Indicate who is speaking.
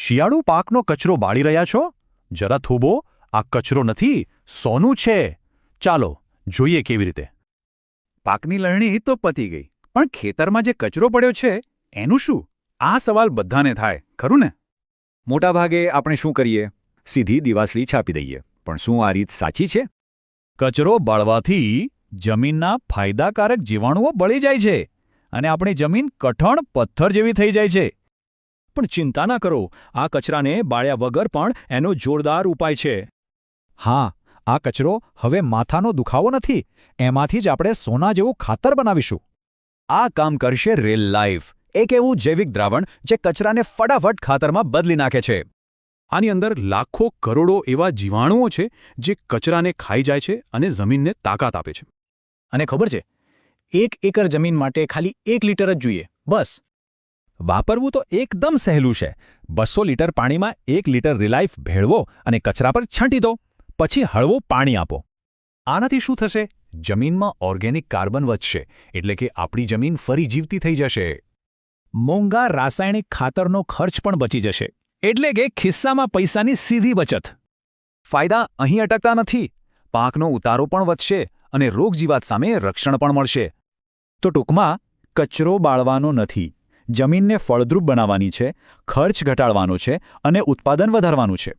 Speaker 1: શિયાળુ પાકનો કચરો બાળી રહ્યા છો? જરા થૂબો આ કચરો નથી સોનું છે. ચાલો જોઈએ કેવી રીતે.
Speaker 2: પાકની લણણી તો પતી ગઈ પણ ખેતરમાં જે કચરો પડ્યો છે એનું શું? આ સવાલ બધાને થાય ખરું ને?
Speaker 3: મોટાભાગે આપણે શું કરીએ? સીધી દિવાસળી છાપી દઈએ પણ શું આ રીત સાચી છે?
Speaker 1: કચરો બાળવાથી જમીનના ફાયદાકારક જીવાણુઓ બળી જાય છે અને આપણી જમીન કઠણ પથ્થર જેવી થઈ જાય છે.
Speaker 4: પણ ચિંતા ના કરો. આ કચરાને બાળ્યા વગર પણ એનો જોરદાર ઉપાય છે.
Speaker 5: હા, આ કચરો હવે માથાનો દુખાવો નથી. એમાંથી જ આપણે સોના જેવું ખાતર બનાવીશું.
Speaker 3: આ કામ કરશે રેલ લાઈફ એક એવું જૈવિક દ્રાવણ જે કચરાને ફટાફટ ખાતરમાં બદલી નાખે છે.
Speaker 2: આની અંદર લાખો કરોડો એવા જીવાણુઓ છે જે કચરાને ખાઈ જાય છે અને જમીનને તાકાત આપે છે.
Speaker 4: અને ખબર છે? એક એકર જમીન માટે ખાલી એક લીટર જ જોઈએ. બસ.
Speaker 5: વાપરવું તો એકદમ સહેલું છે. બસો લીટર પાણીમાં એક લીટર રિલાઇફ ભેળવો અને કચરા પર છાંટી દો. પછી હળવું પાણી આપો.
Speaker 1: આનાથી શું થશે? જમીનમાં ઓર્ગેનિક કાર્બન વધશે, એટલે કે આપણી જમીન ફરી જીવતી થઈ જશે.
Speaker 4: મોંઘા રાસાયણિક ખાતરનો ખર્ચ પણ બચી જશે. એટલે કે ખિસ્સામાં પૈસાની સીધી બચત.
Speaker 3: ફાયદા અહીં અટકતા નથી. પાકનો ઉતારો પણ વધશે અને રોગજીવાત સામે રક્ષણ પણ મળશે.
Speaker 5: તો ટૂંકમાં, કચરો બાળવાનો નથી. જમીનને ફળદ્રુપ બનાવવાની છે ખર્ચ ઘટાડવાનો છે અને ઉત્પાદન વધારવાનું છે.